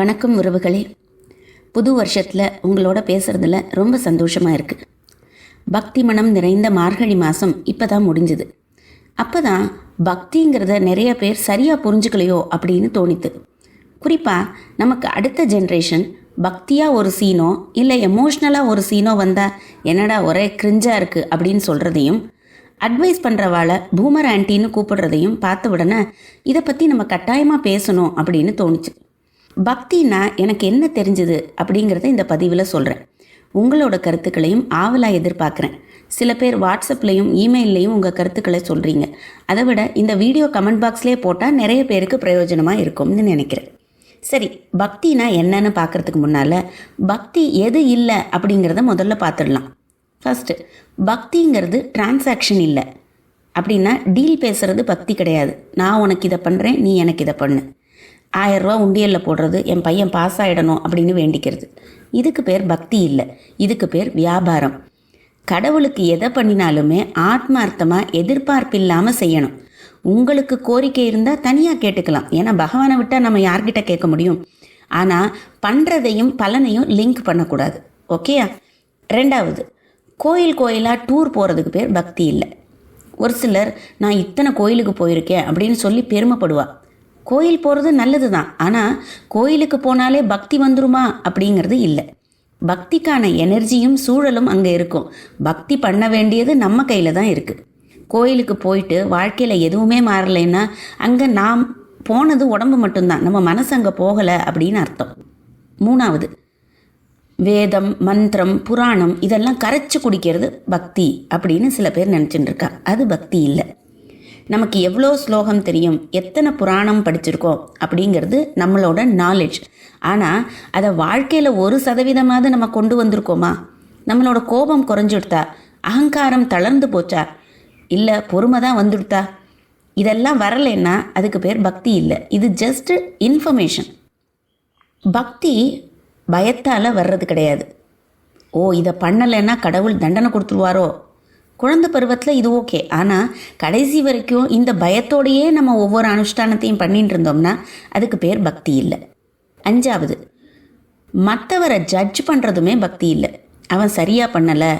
வணக்கம் உறவுகளே. புது வருஷத்தில் உங்களோட பேசுகிறதுல ரொம்ப சந்தோஷமாக இருக்குது பக்தி மனம் நிறைந்த மார்கழி மாதம் இப்போ தான் முடிஞ்சுது. அப்போ தான் பக்திங்கிறத நிறைய பேர் சரியாக புரிஞ்சுக்கலையோ அப்படின்னு தோணித்து. குறிப்பாக நமக்கு அடுத்த ஜென்ரேஷன் பக்தியாக ஒரு சீனோ இல்லை எமோஷ்னலாக ஒரு சீனோ வந்தால் என்னடா ஒரே கிரிஞ்சாக இருக்குது அப்படின்னு சொல்கிறதையும் அட்வைஸ் பண்ணுறவாளை பூமர் ஆன்ட்டின்னு கூப்பிடுறதையும் பார்த்த உடனே இதை பற்றி நம்ம கட்டாயமாக பேசணும் அப்படின்னு தோணுச்சு. பக்தினா எனக்கு என்ன தெரிஞ்சது அப்படிங்கிறத இந்த பதிவில் சொல்கிறேன் உங்களோட கருத்துக்களையும் ஆவலாக எதிர்பார்க்குறேன். சில பேர் வாட்ஸ்அப்லேயும் இமெயில்லையும் உங்கள் கருத்துக்களை சொல்கிறீங்க அதை விட இந்த வீடியோ கமெண்ட் பாக்ஸ்லேயே போட்டால் நிறைய பேருக்கு பிரயோஜனமாக இருக்கும்னு நினைக்கிறேன். சரி பக்தினா என்னன்னு பார்க்கறதுக்கு முன்னால் பக்தி எது இல்லை அப்படிங்கிறத முதல்ல பார்த்துடலாம் ஃபஸ்ட்டு பக்திங்கிறது டிரான்சாக்ஷன் இல்லை. அப்படின்னா டீல் பேசுகிறது பக்தி கிடையாது. நான் உனக்கு இதை பண்ணுறேன் நீ எனக்கு இதை பண்ணு. ஆயரூவா உண்டியலில் போடுறது என் பையன் பாஸ் ஆகிடணும் அப்படின்னு வேண்டிக்கிறது. இதுக்கு பேர் பக்தி இல்லை. இதுக்கு பேர் வியாபாரம். கடவுளுக்கு எதை பண்ணினாலுமே ஆத்மார்த்தமாக எதிர்பார்ப்பு இல்லாமல் செய்யணும். உங்களுக்கு கோரிக்கை இருந்தால் தனியாக கேட்டுக்கலாம். ஏன்னா பகவானை விட்டால் நம்ம யார்கிட்ட கேட்க முடியும்? ஆனால் பண்ணுறதையும் பலனையும் லிங்க் பண்ணக்கூடாது. ஓகேயா ரெண்டாவது கோயில் கோயிலாக டூர் போகிறதுக்கு பேர் பக்தி இல்லை. ஒரு சிலர் நான் இத்தனை கோயிலுக்கு போயிருக்கேன் அப்படின்னு சொல்லி பெருமைப்படுவா. கோயில் போகிறது நல்லது தான் ஆனால் கோயிலுக்கு போனாலே பக்தி வந்துருமா? அப்படிங்கிறது இல்லை. பக்திக்கான எனர்ஜியும் சூழலும் அங்கே இருக்கும். பக்தி பண்ண வேண்டியது நம்ம கையில் தான் இருக்குது கோயிலுக்கு போயிட்டு வாழ்க்கையில் எதுவுமே மாறலைன்னா அங்கே நாம் போனது உடம்பு மட்டும்தான். நம்ம மனசு அங்கே போகலை அப்படின்னு அர்த்தம். மூணாவது வேதம் மந்திரம் புராணம் இதெல்லாம் கரைச்சி குடிக்கிறது பக்தி அப்படின்னு சில பேர் நினச்சிட்டு இருக்கா. அது பக்தி இல்லை. நமக்கு எவ்வளோ ஸ்லோகம் தெரியும்? எத்தனை புராணம் படிச்சிருக்கோம்? அப்படிங்கிறது நம்மளோட நாலேஜ் ஆனால் அதை வாழ்க்கையில் ஒரு சதவீதமாவது நம்ம கொண்டு வந்திருக்கோமா? நம்மளோட கோபம் குறைஞ்சுடுத்தா? அகங்காரம் தளர்ந்து போச்சா? இல்லை பொறுமை தான் வந்துடுத்தா? இதெல்லாம் வரலைன்னா அதுக்கு பேர் பக்தி இல்லை. இது ஜஸ்ட் இன்ஃபர்மேஷன் பக்தி பயத்தால் வர்றது கிடையாது. ஓ இதை பண்ணலைன்னா கடவுள் தண்டனை கொடுத்துருவாரோ? குழந்தை பருவத்தில் இது ஓகே ஆனால் கடைசி வரைக்கும் இந்த பயத்தோடையே நம்ம ஒவ்வொரு அனுஷ்டானத்தையும் பண்ணிட்டு இருந்தோம்னா அதுக்கு பேர் பக்தி இல்லை. அஞ்சாவது மற்றவரை ஜட்ஜ் பண்ணுறதுமே பக்தி இல்லை. அவன் சரியாக பண்ணலை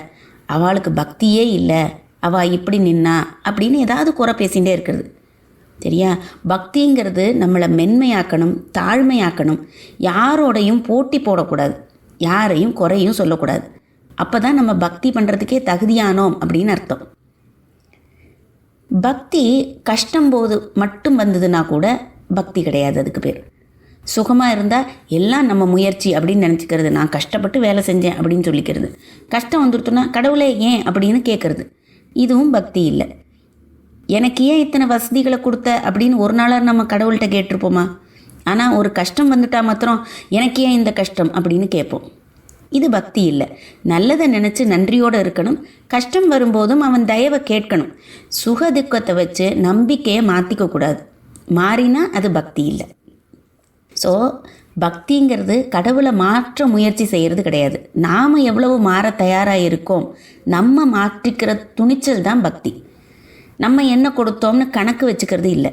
அவளுக்கு பக்தியே இல்லை அவள் இப்படி நின்னா அப்படின்னு ஏதாவது குறை பேசிகிட்டே இருக்கிறது. சரியா? பக்திங்கிறது நம்மளை மென்மையாக்கணும் தாழ்மையாக்கணும். யாரோடையும் போட்டி போடக்கூடாது. யாரையும் குறையும் சொல்லக்கூடாது. அப்போ தான் நம்ம பக்தி பண்ணுறதுக்கே தகுதியானோம் அப்படின்னு அர்த்தம். பக்தி கஷ்டம் போது மட்டும் வந்ததுன்னா கூட பக்தி கிடையாது அதுக்கு பேர். சுகமாக இருந்தால் எல்லாம் நம்ம முயற்சி அப்படின்னு நினச்சிக்கிறது. நான் கஷ்டப்பட்டு வேலை செஞ்சேன் அப்படின்னு சொல்லிக்கிறது. கஷ்டம் வந்துடுத்துனா கடவுளே ஏன் அப்படின்னு கேட்குறது இதுவும் பக்தி இல்லை. எனக்கு ஏன் இத்தனை வசதிகளை கொடுத்த அப்படின்னு ஒரு நாளாக நம்ம கடவுள்கிட்ட கேட்டிருப்போமா? ஆனால் ஒரு கஷ்டம் வந்துட்டா மாத்திரம் எனக்கு ஏன் இந்த கஷ்டம் அப்படின்னு கேட்போம். இது பக்தி இல்லை. நல்லதை நினச்சி நன்றியோடு இருக்கணும். கஷ்டம் வரும்போதும் அவன் தயவை கேட்கணும். சுக துக்கத்தை வச்சு நம்பிக்கையை மாற்றிக்க கூடாது. மாறினா அது பக்தி இல்லை. ஸோ பக்திங்கிறது கடவுளை மாற்ற முயற்சி செய்கிறது கிடையாது. நாம் எவ்வளவு மாற தயாராக இருக்கோம். நம்ம மாற்றிக்கிற துணிச்சல் தான் பக்தி. நம்ம என்ன கொடுத்தோம்னு கணக்கு வச்சுக்கிறது இல்லை.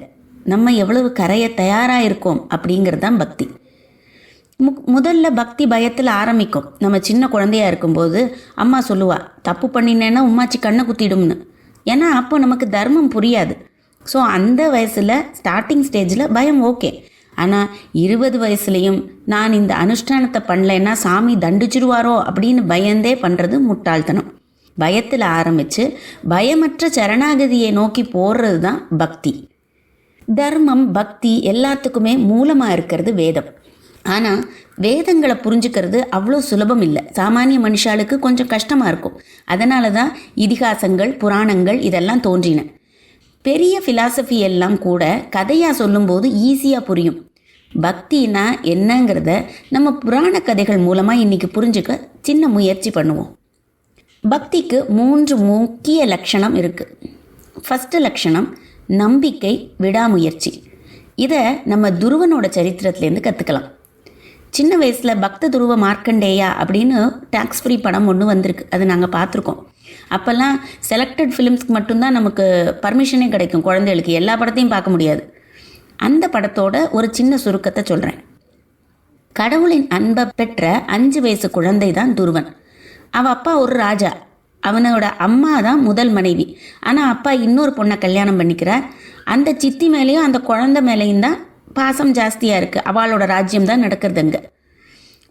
நம்ம எவ்வளவு கரைய தயாராக இருக்கோம் அப்படிங்கிறது தான் பக்தி. முதல்ல பக்தி பயத்தில் ஆரம்பிக்கும். நம்ம சின்ன குழந்தையா இருக்கும்போது அம்மா சொல்லுவா தப்பு பண்ணினேன்னா உம்மாச்சி கண்ணை குத்திடும்னு. ஏன்னா அப்போ நமக்கு தர்மம் புரியாது. ஸோ அந்த வயசில் ஸ்டார்டிங் ஸ்டேஜில் பயம் ஓகே. ஆனால் இருபது வயசுலேயும் நான் இந்த அனுஷ்டானத்தை பண்ணலைன்னா சாமி தண்டிச்சிடுவாரோ அப்படின்னு பயந்தே பண்ணுறது முட்டாள்தனம். பயத்தில் ஆரம்பித்து பயமற்ற சரணாகதியை நோக்கி போடுறது தான் பக்தி. தர்மம் பக்தி எல்லாத்துக்குமே மூலமாக இருக்கிறது வேதம். ஆனால் வேதங்களை புரிஞ்சுக்கிறது அவ்வளோ சுலபம் இல்லை சாமானிய மனுஷாளுக்கு கொஞ்சம் கஷ்டமாக இருக்கும். அதனால தான் இதிகாசங்கள் புராணங்கள் இதெல்லாம் தோன்றின. பெரிய ஃபிலாசபி எல்லாம் கூட கதையாக சொல்லும்போது ஈஸியாக புரியும். பக்தினா என்னங்கிறத நம்ம புராண கதைகள் மூலமாக இன்றைக்கி புரிஞ்சுக்க சின்ன முயற்சி பண்ணுவோம். பக்திக்கு மூன்று முக்கிய லட்சணம் இருக்குது ஃபஸ்ட்டு லட்சணம் நம்பிக்கை விடாமுயற்சி. இதை நம்ம துருவனோட சரித்திரத்துலேருந்து கற்றுக்கலாம் சின்ன வயசில் பக்த துருவ மார்க்கண்டேயா அப்படின்னு டேக்ஸ் ஃப்ரீ படம் ஒன்று வந்திருக்கு. அது நாங்கள் பார்த்துருக்கோம். அப்போல்லாம் செலக்டட் ஃபிலிம்ஸ்க்கு மட்டும்தான் நமக்கு பர்மிஷனே கிடைக்கும் குழந்தைகளுக்கு. எல்லா படத்தையும் பார்க்க முடியாது. அந்த படத்தோட ஒரு சின்ன சுருக்கத்தை சொல்கிறேன் கடவுளின் அன்பை பெற்ற அஞ்சு வயசு குழந்தை தான் துருவன். அவள் அப்பா ஒரு ராஜா. அவனோட அம்மா தான் முதல் மனைவி. ஆனால் அப்பா இன்னொரு பொண்ணை கல்யாணம் பண்ணிக்கிறார். அந்த சித்தி மேலேயும் அந்த குழந்தை மேலேயும் தான் பாசம் ஜாஸ்தியாக இருக்குது அவளோட ராஜ்யம் தான் நடக்கிறது அங்கே.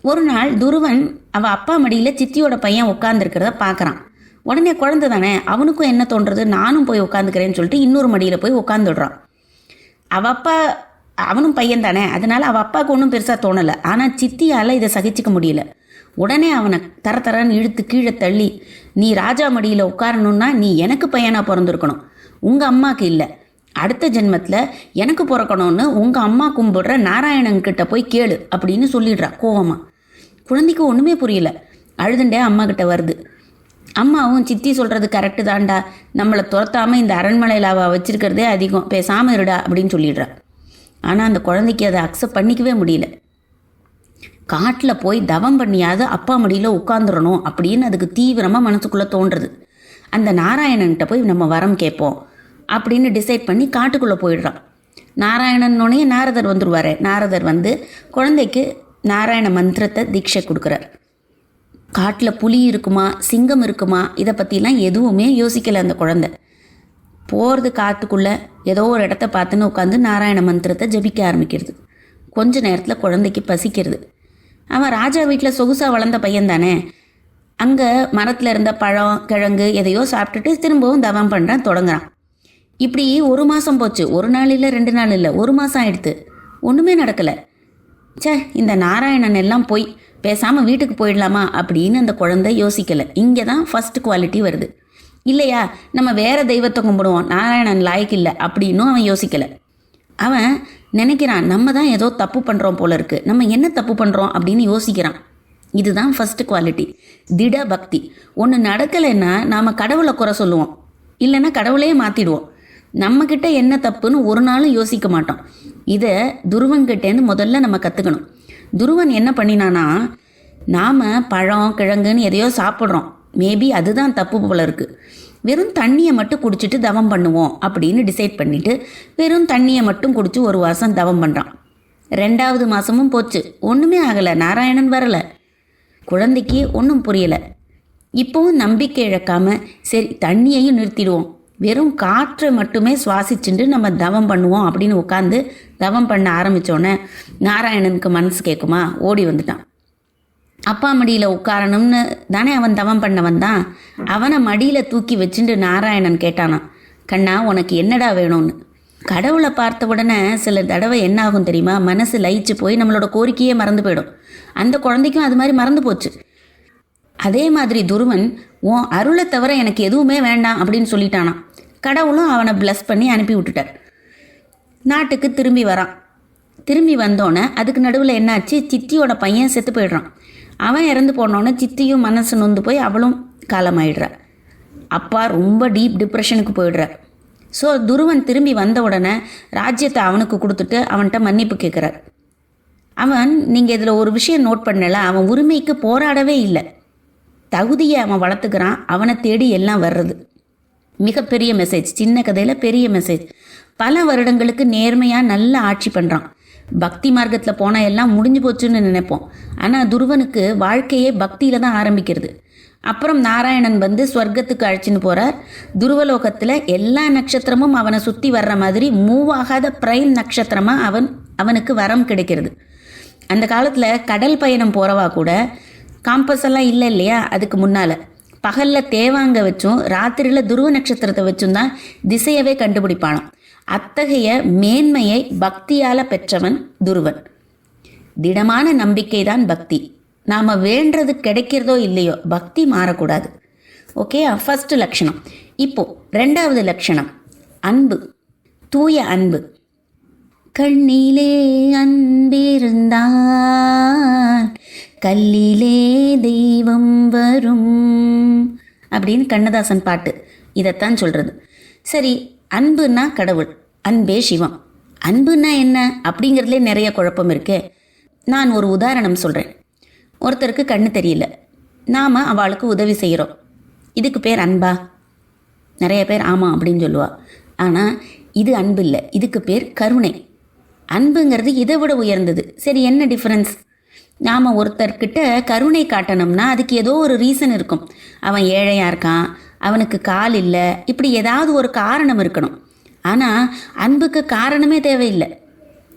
ஒரு நாள் துருவன் அவள் அப்பா மடியில் சித்தியோட பையன் உட்காந்துருக்கிறத பார்க்குறான் உடனே குழந்தை தானே அவனுக்கும் என்ன தோன்றது? நானும் போய் உட்காந்துக்கிறேன்னு சொல்லிட்டு இன்னொரு மடியில் போய் உட்காந்துடுறான் அவள் அப்பா அவனும் பையன் தானே அதனால அவள் அப்பாவுக்கு ஒன்றும் பெருசாக தோணலை. ஆனால் சித்தியால் இதை சகிச்சிக்க முடியல. உடனே அவனை தர தரன்னு இழுத்து கீழே தள்ளி நீ ராஜா மடியில் உட்காரணுன்னா நீ எனக்கு பையனாக பிறந்திருக்கணும். உங்கள் அம்மாவுக்கு இல்லை. அடுத்த ஜென்மத்தில் எனக்கு பிறக்கணும்னு உங்கள் அம்மா கும்பிடுற நாராயணன்கிட்ட போய் கேளு அப்படின்னு சொல்லிடுறா கோவமாக குழந்தைக்கு ஒன்றுமே புரியல. அழுதுண்டே அம்மா கிட்ட வருது. அம்மாவும் சித்தி சொல்கிறது கரெக்டு தான்டா. நம்மளை துரத்தாமல் இந்த அரண்மனையில் அவள் வச்சிருக்கிறதே அதிகம். பேசாமல் இருடா அப்படின்னு சொல்லிடுறா. ஆனால் அந்த குழந்தைக்கு அதை அக்செப்ட் பண்ணிக்கவே முடியல. காட்டில் போய் தவம் பண்ணியாவது அப்பா மடியில் உட்காந்துடணும் அப்படின்னு அதுக்கு தீவிரமாக மனசுக்குள்ளே தோன்றுறது. அந்த நாராயணன்கிட்ட போய் நம்ம வரம் கேட்போம். அப்படின்னு டிசைட் பண்ணி காட்டுக்குள்ளே போயிடுறான். நாராயணன்னொடனே நாரதர் வந்துடுவார் நாரதர் வந்து குழந்தைக்கு நாராயண மந்திரத்தை தீட்சை கொடுக்குறார். காட்டில் புலி இருக்குமா? சிங்கம் இருக்குமா? இதை பற்றிலாம் எதுவுமே யோசிக்கலை அந்த குழந்தை. போகிறது காட்டுக்குள்ளே ஏதோ ஒரு இடத்த பார்த்துன்னு உட்காந்து நாராயண மந்திரத்தை ஜபிக்க ஆரம்பிக்கிறது. கொஞ்ச நேரத்தில் குழந்தைக்கு பசிக்கிறது. அவன் ராஜா வீட்டில் சொகுசாக வளர்ந்த பையன் தானே. அங்கே மரத்தில் இருந்த பழம் கிழங்கு எதையோ சாப்பிட்டுட்டு திரும்பவும் தவம் பண்ணுறான் தொடங்குறான். இப்படி ஒரு மாதம் போச்சு. ஒரு நாள் இல்லை ரெண்டு நாள் இல்லை. ஒரு மாதம் ஆயிடுத்து. ஒன்றுமே நடக்கலை. ச்சே இந்த நாராயணன் எல்லாம் போய் பேசாமல் வீட்டுக்கு போயிடலாமா அப்படின்னு அந்த குழந்தை யோசிக்கலை. இங்கே தான் ஃபஸ்ட் குவாலிட்டி வருது. இல்லையா நம்ம வேற தெய்வத்தை கும்பிடுவோம். நாராயணன் லாய்க்கு இல்லை அப்படின்னும் அவன் யோசிக்கலை. அவன் நினைக்கிறான் நம்ம தான் ஏதோ தப்பு பண்ணுறோம் போல இருக்கு. நம்ம என்ன தப்பு பண்ணுறோம் அப்படின்னு யோசிக்கிறான். இதுதான் ஃபர்ஸ்ட் குவாலிட்டி திட பக்தி ஒன்று நடக்கலைன்னா நாம் கடவுளை குறை சொல்லுவோம். இல்லைன்னா கடவுளையே மாற்றிடுவோம் நம்மக்கிட்ட என்ன தப்புன்னு ஒரு நாளும் யோசிக்க மாட்டோம். இதை துருவன்கிட்டேருந்து முதல்ல நம்ம கற்றுக்கணும் துருவன் என்ன பண்ணினானா நாம் பழம் கிழங்குன்னு எதையோ சாப்பிட்றோம். மேபி அதுதான் தப்பு போல இருக்குது வெறும் தண்ணியை மட்டும் குடிச்சிட்டு தவம் பண்ணுவோம் அப்படின்னு டிசைட் பண்ணிவிட்டு வெறும் தண்ணியை மட்டும் குடிச்சு ஒரு வாசம் தவம் பண்ணுறான் ரெண்டாவது மாதமும் போச்சு. ஒன்றுமே ஆகலை. நாராயணன் வரலை. குழந்தைக்கு ஒன்றும் புரியலை. இப்போவும் நம்பிக்கை இழக்காமல் சரி தண்ணியையும் நிறுத்திடுவோம். வெறும் காற்றை மட்டுமே சுவாசிச்சுட்டு நம்ம தவம் பண்ணுவோம் அப்படின்னு உட்காந்து தவம் பண்ண ஆரம்பித்தோன்னே நாராயணனுக்கு மனசு கேட்குமா ஓடி வந்துட்டான். அப்பா மடியில் உட்காரணும்னு தானே அவன் தவம் பண்ண வந்தான்? அவனை மடியில் தூக்கி வச்சுட்டு நாராயணன் கேட்டானான் கண்ணா உனக்கு என்னடா வேணும்னு? கடவுளை பார்த்த உடனே சில தடவை என்ன ஆகும் தெரியுமா? மனசு லயிச்சு போய் நம்மளோட கோரிக்கையே மறந்து போயிடும். அந்த குழந்தைக்கும் அது மாதிரி மறந்து போச்சு. அதே மாதிரி துருவன் உன் அருளை தவிர எனக்கு எதுவுமே வேண்டாம் அப்படின்னு சொல்லிட்டானான் கடவுளும் அவனை பிளஸ் பண்ணி அனுப்பி விட்டுட்டார். நாட்டுக்கு திரும்பி வரான். திரும்பி வந்தோன்னே அதுக்கு நடுவில் என்னாச்சு? சித்தியோட பையன் செத்து போயிடுறான். அவன் இறந்து போனோன்னே சித்தியும் மனசு நொந்து போய் அவளும் காலமாயிடுறா. அப்பா ரொம்ப டீப் டிப்ரெஷனுக்கு போயிடுறார். ஸோ துருவன் திரும்பி வந்த உடனே ராஜ்யத்தை அவனுக்கு கொடுத்துட்டு அவன்கிட்ட மன்னிப்பு கேட்குறார் அவன் நீங்கள் இதில் ஒரு விஷயம் நோட் பண்ணல அவன் உரிமைக்கு போராடவே இல்லை. தகுதியை அவன் வளர்த்துக்கிறான் அவனை தேடி எல்லாம் வர்றது. மிகப்பெரிய மெசேஜ் சின்ன கதையில் பெரிய மெசேஜ் பல வருடங்களுக்கு நேர்மையாக நல்ல ஆட்சி பண்ணுறான் பக்தி மார்க்கத்தில் போனால் எல்லாம் முடிஞ்சு போச்சுன்னு நினைப்போம். ஆனால் துருவனுக்கு வாழ்க்கையே பக்தியில் தான் ஆரம்பிக்கிறது. அப்புறம் நாராயணன் வந்து ஸ்வர்க்கத்துக்கு அழைச்சின்னு போகிறார் துருவலோகத்தில் எல்லா நட்சத்திரமும் அவனை சுற்றி வர்ற மாதிரி மூவ் ஆகாத பிரைம் நட்சத்திரமாக அவன் அவனுக்கு வரம் கிடைக்கிறது. அந்த காலத்தில் கடல் பயணம் போகிறவா கூட காம்பஸ் எல்லாம் இல்லை இல்லையா அதுக்கு முன்னால். பகலில் தேவாங்க வச்சும் ராத்திரியில் துருவ நட்சத்திரத்தை வச்சும் தான் திசையவே கண்டுபிடிப்பானாம். அத்தகைய மேன்மையை பக்தியால் பெற்றவன் துருவன். திடமான நம்பிக்கை தான் பக்தி. நாம் வேண்டது கிடைக்கிறதோ இல்லையோ பக்தி மாறக்கூடாது. ஓகே ஃபர்ஸ்ட் லட்சணம். இப்போ ரெண்டாவது லட்சணம். அன்பு. தூய அன்பு. கண்ணிலே அன்பிருந்தான். கல்லிலே தெய்வம் வரும். அப்படின்னு கண்ணதாசன் பாட்டு. இதைத்தான் சொல்கிறது சரி அன்புன்னா கடவுள் அன்பே சிவம். அன்புன்னா என்ன? அப்படிங்கிறதுலே நிறைய குழப்பம் இருக்கே. நான் ஒரு உதாரணம் சொல்கிறேன் ஒருத்தருக்கு கண்ணு தெரியல. நாம் அவளுக்கு உதவி செய்கிறோம் இதுக்கு பேர் அன்பா? நிறைய பேர் ஆமாம் அப்படின்னு சொல்லுவா. ஆனால் இது அன்பு இல்லை. இதுக்கு பேர் கருணை. அன்புங்கிறது இதை விட உயர்ந்தது. சரி என்ன டிஃப்ரென்ஸ் நாம் ஒருத்தர்கிட்ட கருணை காட்டணும்னா அதுக்கு ஏதோ ஒரு ரீசன் இருக்கும். அவன் ஏழையாக இருக்கான் அவனுக்கு கால் இல்லை இப்படி ஏதாவது ஒரு காரணம் இருக்கணும். ஆனால் அன்புக்கு காரணமே தேவையில்லை.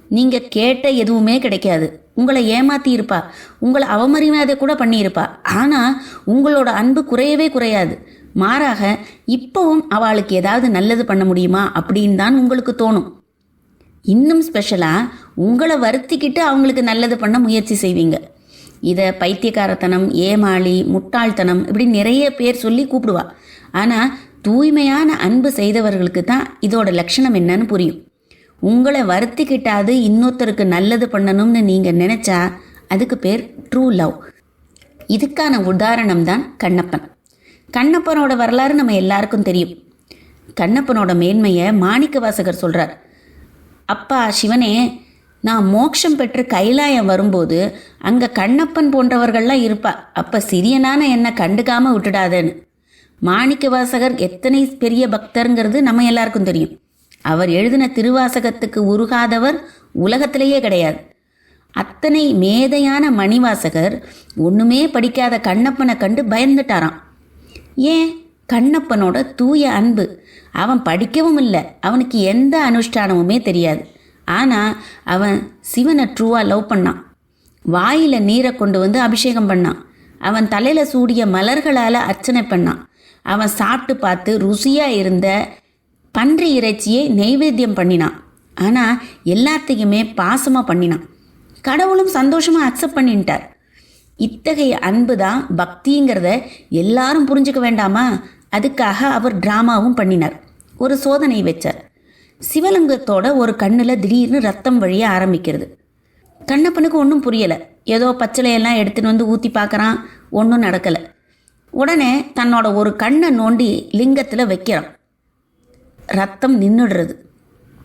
நீங்கள் கேட்ட எதுவுமே கிடைக்காது. உங்களை ஏமாத்தி இருப்பா. உங்களை அவமரியாதை கூட பண்ணியிருப்பா. ஆனால் உங்களோட அன்பு குறையவே குறையாது. மாறாக இப்போவும் அவளுக்கு ஏதாவது நல்லது பண்ண முடியுமா அப்படின்னு தான் உங்களுக்கு தோணும். இன்னும் ஸ்பெஷலாக உங்களை வருத்திக்கிட்டு அவங்களுக்கு நல்லது பண்ண முயற்சி செய்வீங்க. இதை பைத்தியக்காரத்தனம் ஏமாளி முட்டாள்தனம் இப்படி நிறைய பேர் சொல்லி கூப்பிடுவா. ஆனால் தூய்மையான அன்பு செய்தவர்களுக்கு தான் இதோட லட்சணம் என்னன்னு புரியும். உங்களை வருத்திக்கிட்டாது இன்னொருத்தருக்கு நல்லது பண்ணணும்னு நீங்கள் நினச்சா அதுக்கு பேர் ட்ரூ லவ் இதுக்கான உதாரணம் தான் கண்ணப்பன். கண்ணப்பனோட வரலாறு நம்ம எல்லாருக்கும் தெரியும். கண்ணப்பனோட மேன்மையை மாணிக்க வாசகர் சொல்கிறார் அப்பா சிவனே நான் மோட்சம் பெற்று கைலாயம் வரும்போது அங்கே கண்ணப்பன் போன்றவர்கள்லாம் இருப்பா. அப்போ சிறியனான என்னை கண்டுக்காம விட்டுடாதேன்னு. மாணிக்க வாசகர் எத்தனை பெரிய பக்தருங்கிறது நம்ம எல்லாருக்கும் தெரியும். அவர் எழுதின திருவாசகத்துக்கு உருகாதவர் உலகத்திலேயே கிடையாது. அத்தனை மேதையான மணிவாசகர் ஒன்றுமே படிக்காத கண்ணப்பனை கண்டு பயந்துட்டாராம். ஏன்? கண்ணப்பனோட தூய அன்பு. அவன் படிக்கவும் இல்லை. அவனுக்கு எந்த அனுஷ்டானமுமே தெரியாது. ஆனால் அவன் சிவனை ட்ரூவாக லவ் பண்ணான். வாயில் நீரை கொண்டு வந்து அபிஷேகம் பண்ணான். அவன் தலையில் சூடிய மலர்களால் அர்ச்சனை பண்ணான். அவன் சாப்பிட்டு பார்த்து ருசியாக இருந்த பன்றி இறைச்சியை நெய்வேத்தியம் பண்ணினான். ஆனால் எல்லாத்தையுமே பாசமாக பண்ணினான். கடவுளும் சந்தோஷமாக அக்செப்ட் பண்ணிட்டார். இத்தகைய அன்பு தான் பக்திங்கிறத எல்லாரும் புரிஞ்சுக்க வேண்டாமா? அதுக்காக அவர் ட்ராமாவும் பண்ணினார். ஒரு சோதனை வச்சார். சிவலிங்கத்தோட ஒரு கண்ணில் திடீர்னு ரத்தம் வழிய ஆரம்பிக்கிறது. கண்ணப்பனுக்கு ஒன்றும் புரியலை. ஏதோ பச்சிலையெல்லாம் எடுத்துன்னு வந்து ஊற்றி பார்க்குறான் ஒன்றும் நடக்கலை. உடனே தன்னோட ஒரு கண்ணை நோண்டி லிங்கத்தில் வைக்கிறான். ரத்தம் நின்றுடுறது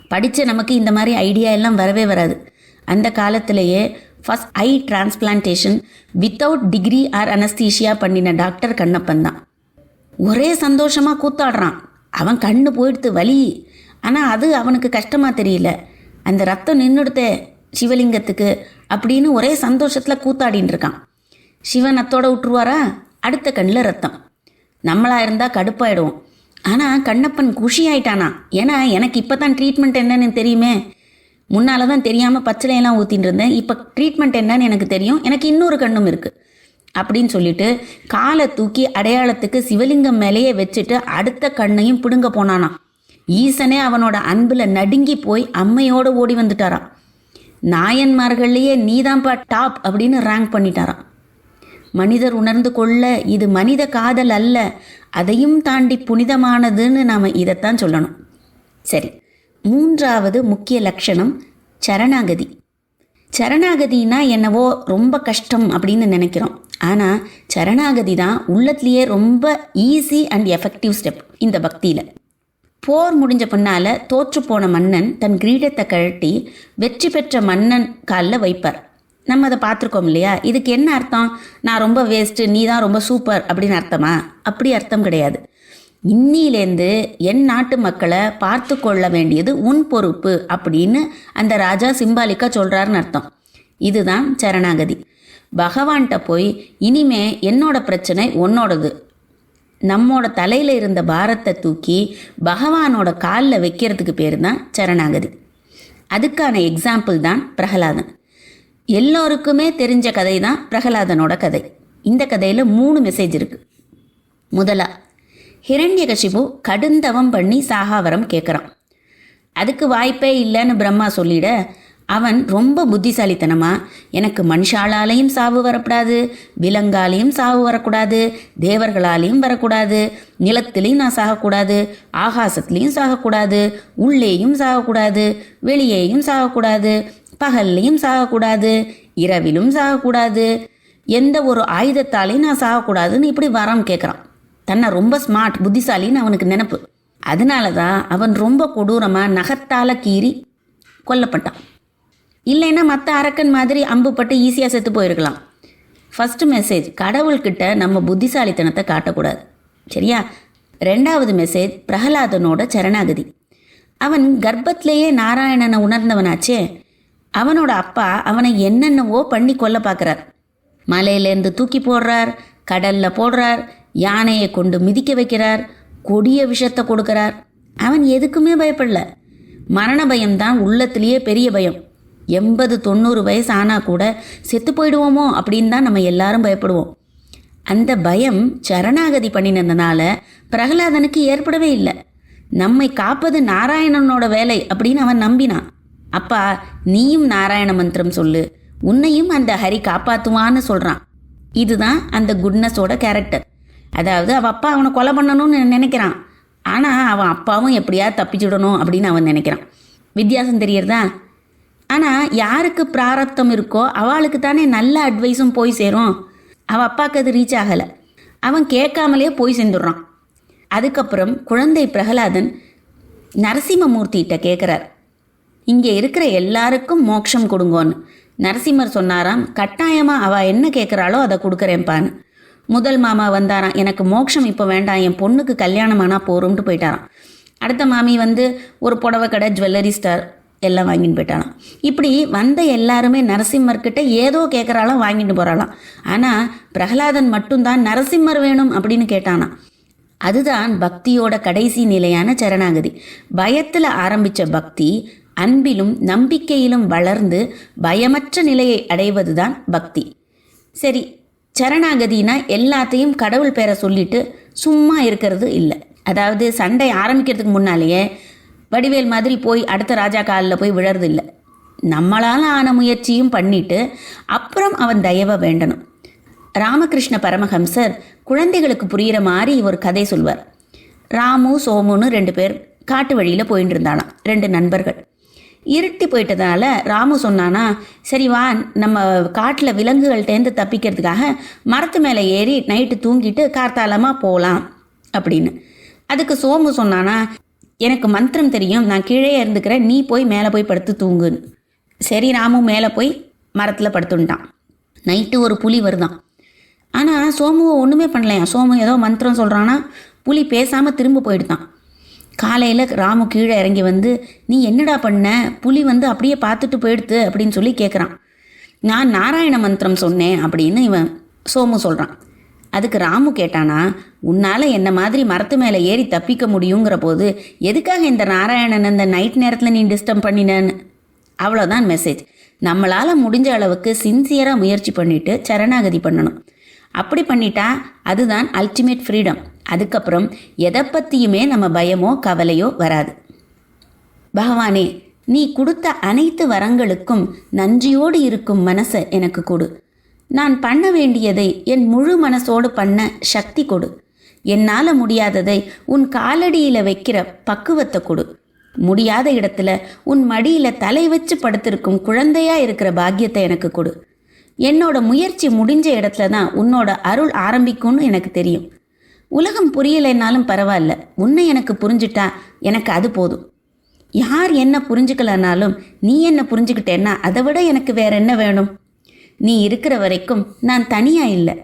படித்த நமக்கு இந்த மாதிரி ஐடியா எல்லாம் வரவே வராது. அந்த காலத்திலேயே first eye transplantation without degree or anaesthesia பண்ணின டாக்டர் கண்ணப்பன் தான். ஒரே சந்தோஷமாக கூத்தாடுறான். அவன் கண்ணு போயிடுத்து வலி. ஆனால் அது அவனுக்கு கஷ்டமாக தெரியல. அந்த ரத்தம் நின்றுடுத்த சிவலிங்கத்துக்கு அப்படின்னு ஒரே சந்தோஷத்தில் கூத்தாடின்னு இருக்கான். சிவன் அத்தோட விட்டுருவாரா அடுத்த கண்ணில் ரத்தம். நம்மளா இருந்தால் கடுப்பாயிடுவோம். ஆனால் கண்ணப்பன் குஷி ஆயிட்டானா ஏன்னா எனக்கு இப்போ தான் ட்ரீட்மெண்ட் என்னன்னு தெரியுமே. முன்னால் தான் தெரியாமல் பச்சளையெல்லாம் ஊற்றின்னு இருந்தேன். இப்போ ட்ரீட்மெண்ட் என்னன்னு எனக்கு தெரியும். எனக்கு இன்னொரு கண்ணும் இருக்குது அப்படின்னு சொல்லிட்டு காலை தூக்கி அடையாளத்துக்கு சிவலிங்கம் மேலேயே வச்சுட்டு அடுத்த கண்ணையும் பிடுங்க போனானா ஈசனே அவனோட அன்பில் நடுங்கி போய் அம்மையோடு ஓடி வந்துட்டாராம். நாயன்மார்கள்லேயே நீதான்ப்பா டாப் அப்படின்னு ரேங்க் பண்ணிட்டாராம். மனிதர் உணர்ந்து கொள்ள இது மனித காதல் அல்ல அதையும் தாண்டி புனிதமானதுன்னு நாம் இதைத்தான் சொல்லணும். சரி மூன்றாவது முக்கிய லட்சணம் சரணாகதி. சரணாகதினா என்னவோ ரொம்ப கஷ்டம் அப்படின்னு நினைக்கிறோம். ஆனால் சரணாகதி தான் உள்ளத்துலேயே ரொம்ப ஈஸி அண்ட் எஃபெக்டிவ் ஸ்டெப் இந்த பக்தியில். போர் முடிஞ்ச பின்னால் தோற்று போன மன்னன் தன் கிரீடத்தை கழட்டி வெற்றி பெற்ற மன்னன் காலில் வைப்பார். நம்ம அதை பார்த்துருக்கோம் இல்லையா? இதுக்கு என்ன அர்த்தம்? நான் ரொம்ப வேஸ்ட்டு நீ தான் ரொம்ப சூப்பர் அப்படின்னு அர்த்தமா? அப்படி அர்த்தம் கிடையாது. இன்னிலேருந்து என் நாட்டு மக்களை பார்த்து கொள்ள வேண்டியது உன் பொறுப்பு அப்படின்னு அந்த ராஜா சிம்பாலிக்கா சொல்கிறாருன்னு அர்த்தம். இதுதான் சரணாகதி. பகவான்கிட்ட போய் இனிமே என்னோட பிரச்சனை உன்னோடது. நம்மோட தலையில் இருந்த பாரத்தை தூக்கி பகவானோட காலில் வைக்கிறதுக்கு பேர் தான் சரணாகதி. அதுக்கான எக்ஸாம்பிள் தான் பிரகலாதன். எல்லோருக்குமே தெரிஞ்ச கதை தான் பிரகலாதனோட கதை. இந்த கதையில் மூணு மெசேஜ் இருக்குது முதலா ஹிரண்யகசிபு கடுந்தவம் பண்ணி சாகாவரம் கேட்குறான் அதுக்கு வாய்ப்பே இல்லைன்னு பிரம்மா சொல்லிட அவன் ரொம்ப புத்திசாலித்தனமா? எனக்கு மனுஷாலாலையும் சாவு வரக்கூடாது விலங்காலையும் சாவு வரக்கூடாது தேவர்களாலையும் வரக்கூடாது நிலத்திலையும் நான் சாகக்கூடாது ஆகாசத்துலேயும் சாகக்கூடாது உள்ளேயும் சாகக்கூடாது வெளியேயும் சாகக்கூடாது பகல்லையும் சாகக்கூடாது இரவிலும் சாகக்கூடாது எந்த ஒரு ஆயுதத்தாலையும் நான் சாகக்கூடாதுன்னு இப்படி வரம் கேட்குறான் தன்னை ரொம்ப ஸ்மார்ட் புத்திசாலின்னு அவனுக்கு நினப்பு. அதனால தான் அவன் ரொம்ப கொடூரமாக நகத்தால கீறி கொல்லப்பட்டான். இல்லைன்னா மற்ற அரக்கன் மாதிரி அம்பு பட்டு ஈஸியாக செத்து போயிருக்கலாம். ஃபஸ்ட்டு மெசேஜ் கடவுள்கிட்ட நம்ம புத்திசாலித்தனத்தை காட்டக்கூடாது. சரியா? ரெண்டாவது மெசேஜ் பிரகலாதனோட சரணாகதி. அவன் கர்ப்பத்திலேயே நாராயணனை உணர்ந்தவனாச்சே. அவனோட அப்பா அவனை என்னென்னவோ பண்ணி கொல்ல பார்க்குறார். மலையிலேருந்து தூக்கி போடுறார் கடல்ல போடுறார் யானையை கொண்டு மிதிக்க வைக்கிறார் கொடிய விஷத்தை கொடுக்குறார். அவன் எதுக்குமே பயப்படல. மரண பயம்தான் உள்ளத்திலேயே பெரிய பயம். எண்பது தொண்ணூறு வயசு ஆனால் கூட செத்து போயிடுவோமோ அப்படின்னு தான் நம்ம எல்லாரும் பயப்படுவோம். அந்த பயம் சரணாகதி பண்ணினதுனால பிரகலாதனுக்கு ஏற்படவே இல்லை. நம்மை காப்பது நாராயணனோட வேலை அப்படின்னு அவன் நம்பினான். அப்பா நீயும் நாராயண மந்திரம் சொல்லு. உன்னையும் அந்த ஹரி காப்பாத்துவான்னு சொல்றான். இதுதான் அந்த குட்னஸோட கேரக்டர். அதாவது அவன் அப்பா அவனை கொலை பண்ணணும்னு நினைக்கிறான். ஆனால் அவன் அப்பாவும் எப்படியாவது தப்பிச்சுடணும் அப்படின்னு அவன் நினைக்கிறான். வித்தியாசம் தெரியறதா? ஆனால் யாருக்கு பிராரப்தம் இருக்கோ அவளுக்கு தானே நல்ல அட்வைஸும் போய் சேரும். அவள் அப்பாவுக்கு அது ரீச் ஆகலை. அவன் கேட்காமலே போய் சேர்ந்துடுறான். அதுக்கப்புறம் குழந்தை பிரகலாதன் நரசிம்மமூர்த்திகிட்ட கேட்குறார் இங்கே இருக்கிற எல்லாருக்கும் மோட்சம் கொடுங்கோன்னு. நரசிம்மர் சொன்னாராம் கட்டாயமாக அவள் என்ன கேட்குறாளோ அதை கொடுக்குறேன்ப்பான்னு. முதல் மாமா வந்தாராம் எனக்கு மோட்சம் இப்போ வேண்டாம் என் பொண்ணுக்கு கல்யாணம் ஆனால் போகிறோம்ட்டு போயிட்டாராம். அடுத்த மாமி வந்து ஒரு புடவை கடை ஜுவல்லரி ஸ்டார் எல்லாம் வாங்கிட்டு போயிட்டாலாம் இப்படி வந்த எல்லாருமே நரசிம்மர்கிட்ட ஏதோ கேட்குறாலாம் வாங்கிட்டு போகிறாளாம் ஆனால் பிரகலாதன் மட்டும்தான் நரசிம்மர் வேணும் அப்படின்னு கேட்டானா அதுதான் பக்தியோட கடைசி நிலையான சரணாகதி. பயத்தில் ஆரம்பித்த பக்தி அன்பிலும் நம்பிக்கையிலும் வளர்ந்து பயமற்ற நிலையை அடைவதுதான் பக்தி. சரி சரணாகதினா எல்லாத்தையும் கடவுள் பேரை சொல்லிட்டு சும்மா இருக்கிறது இல்லை. அதாவது சண்டை ஆரம்பிக்கிறதுக்கு முன்னாலேயே வடிவேல் மாதிரி போய் அடுத்த ராஜா காலில் போய் விழறது இல்லை நம்மளால் ஆன முயற்சியும் பண்ணிட்டு அப்புறம் அவன் தயவை வேண்டணும். ராமகிருஷ்ண பரமஹம்சர் குழந்தைகளுக்கு புரிகிற மாதிரி ஒரு கதை சொல்வார். ராமு சோமுன்னு ரெண்டு பேர் காட்டு வழியில் போயிட்டு இருந்தாலாம் ரெண்டு நண்பர்கள். இருட்டி போயிட்டதால ராமு சொன்னானா சரி வா நம்ம காட்டில் விலங்குகள்கிட்டேருந்து தப்பிக்கிறதுக்காக மரத்து மேலே ஏறி நைட்டு தூங்கிட்டு கார்த்தாலமாக போகலாம் அப்படின்னு. அதுக்கு சோமு சொன்னானா எனக்கு மந்திரம் தெரியும். நான் கீழே இருந்துக்கிறேன். நீ போய் மேலே போய் படுத்து தூங்குன்னு சரி ராமும் மேலே போய் மரத்தில் படுத்துட்டான். நைட்டு ஒரு புலி வருதான். ஆனால் சோமுவை ஒன்றுமே பண்ணலையா? சோமு ஏதோ மந்திரம் சொல்கிறான்னா புலி பேசாமல் திரும்ப போயிடுதான். காலையில் ராமு கீழே இறங்கி வந்து நீ என்னடா பண்ண? புலி வந்து அப்படியே பார்த்துட்டு போயிடுத்து அப்படின்னு சொல்லி கேட்குறான் நான் நாராயண மந்திரம் சொன்னேன் அப்படின்னு இவன் சோமு சொல்கிறான் அதுக்கு ராமு கேட்டானா உன்னால் என்ன மாதிரி மரத்து மேலே ஏறி தப்பிக்க முடியுங்கிற போது எதுக்காக இந்த நாராயணன் இந்த நைட் நேரத்தில் நீ டிஸ்டர்ப் பண்ணினேன்னு? அவ்வளோதான் மெசேஜ் நம்மளால் முடிஞ்ச அளவுக்கு சின்சியராக முயற்சி பண்ணிட்டு சரணாகதி பண்ணணும். அப்படி பண்ணிட்டா அதுதான் அல்டிமேட் ஃப்ரீடம் அதுக்கப்புறம் எதை பற்றியுமே நம்ம பயமோ கவலையோ வராது. பகவானே நீ கொடுத்த அனைத்து வரங்களுக்கும் நன்றியோடு இருக்கும் மனசை எனக்கு கொடு. நான் பண்ண வேண்டியதை என் முழு மனசோடு பண்ண சக்தி கொடு. என்னால் முடியாததை உன் காலடியில் வைக்கிற பக்குவத்தை கொடு. முடியாத இடத்துல உன் மடியில் தலை வச்சு படுத்திருக்கும் குழந்தையா இருக்கிற பாக்கியத்தை எனக்கு கொடு. என்னோட முயற்சி முடிஞ்ச இடத்துல தான் உன்னோட அருள் ஆரம்பிக்கும்னு எனக்கு தெரியும். உலகம் புரியலைன்னாலும் பரவாயில்ல. உன்னை எனக்கு புரிஞ்சிட்டா எனக்கு அது போதும். யார் என்ன புரிஞ்சுக்கலனாலும் நீ என்ன புரிஞ்சுக்கிட்டேன்னா அதை விட எனக்கு வேற என்ன வேணும்? நீ இருக்கிற வரைக்கும் நான் தனியா இல்லை.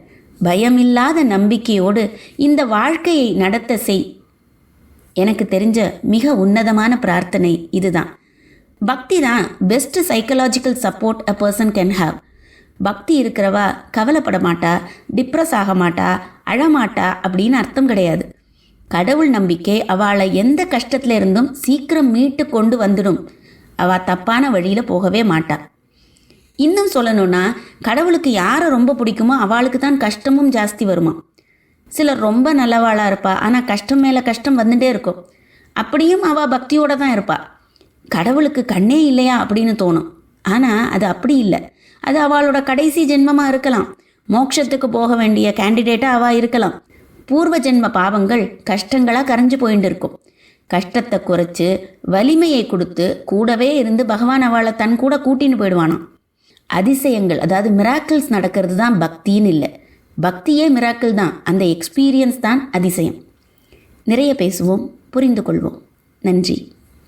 பயமில்லாத நம்பிக்கையோடு இந்த வாழ்க்கையை நடத்த செய். எனக்கு தெரிஞ்ச மிக உன்னதமான பிரார்த்தனை இதுதான். பக்தி தான் best psychological support a person can have bhakti இருக்கிறவா கவலைப்பட மாட்டா டிப்ரெஸ் ஆக மாட்டா அழமாட்டா அப்படின்னு அர்த்தம் கிடையாது. கடவுள் நம்பிக்கை அவளை எந்த கஷ்டத்துல இருந்தும் சீக்கிரம் மீட்டு கொண்டு வந்துடும். அவ தப்பான வழியில போகவே மாட்டா. இன்னும் சொல்லணும்னா கடவுளுக்கு யாரை ரொம்ப பிடிக்குமோ அவளுக்கு தான் கஷ்டமும் ஜாஸ்தி வருமா? சிலர் ரொம்ப நல்லவாளாக இருப்பா ஆனால் கஷ்டம் மேலே கஷ்டம் வந்துட்டே இருக்கும். அப்படியும் அவள் பக்தியோடு தான் இருப்பா. கடவுளுக்கு கண்ணே இல்லையா அப்படின்னு தோணும். ஆனால் அது அப்படி இல்லை. அது அவளோட கடைசி ஜென்மமாக இருக்கலாம். மோட்சத்துக்கு போக வேண்டிய கேண்டிடேட்டாக அவள் இருக்கலாம். பூர்வ ஜென்ம பாவங்கள் கஷ்டங்களாக கரைஞ்சு போயிட்டு இருக்கும். கஷ்டத்தை குறைச்சு வலிமையை கொடுத்து கூடவே இருந்து பகவான் அவளை தன் கூட கூட்டின்னு போயிடுவானான் அதிசயங்கள் அதாவது மிராக்கிள்ஸ் நடக்கிறது தான் பக்தின்னு இல்லை. பக்தியே மிராக்கிள் தான். அந்த எக்ஸ்பீரியன்ஸ் தான் அதிசயம். நிறைய பேசுவோம் புரிந்து கொள்வோம். நன்றி.